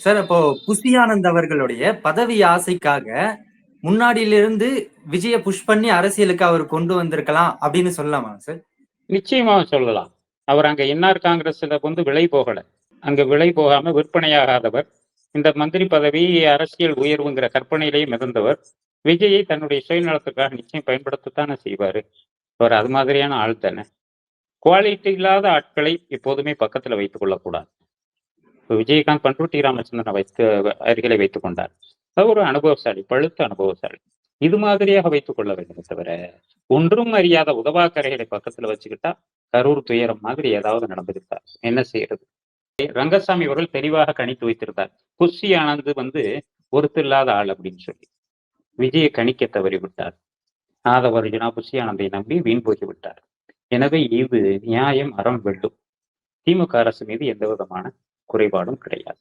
Sir அப்போ புசி ஆனந்த் அவர்களுடைய பதவி ஆசைக்காக முன்னாடியிலிருந்து விஜய புஷ் பண்ணி அரசியலுக்கு அவர் கொண்டு வந்திருக்கலாம் அப்படின்னு சொல்லலாமா சார்? நிச்சயமா சொல்லலாம். அவர் அங்க என்ஆர் காங்கிரஸ்ல வந்து விலை போகல. அங்க விலை போகாம விற்பனையாகாதவர். இந்த மந்திரி பதவி அரசியல் உயர்வுங்கிற கற்பனையிலேயே மிதந்தவர். விஜயை தன்னுடைய சுயநலத்துக்காக நிச்சயம் பயன்படுத்தத்தானே செய்வாரு. அவர் அது மாதிரியான ஆள் தானே. குவாலிட்டி இல்லாத ஆட்களை எப்போதுமே பக்கத்துல வைத்துக் கொள்ளக்கூடாது. விஜயகாந்த் பண்ருட்டி ராமச்சந்திரன் வைத்து அருகிலே வைத்துக் கொண்டார். அவர் ஒரு அனுபவசாலி பழுத்த அனுபவசாலி. இது மாதிரியாக வைத்துக் கொள்ள வேண்டும் தவிர ஒன்றும் அறியாத உதவாக்கரைகளை பக்கத்துல வச்சுக்கிட்டா கரூர் துயரம் மாதிரி ஏதாவது நடந்திருந்தார் என்ன செய்யறது? ரங்கசாமி அவர்கள் தெளிவாக கணித்து வைத்திருந்தார். குஷி ஆனந்த் வந்து ஒருத்தர் இல்லாத ஆள் அப்படின்னு சொல்லி. விஜயை கணிக்க தவறி விட்டார். நாதவர்ஜுனா குஷி ஆனந்தை நம்பி வீண் போகி விட்டார். எனவே இது நியாயம் அறம் வெல்லும். திமுக அரசு மீது எந்த விதமான குறைபாடும் கிடையாது.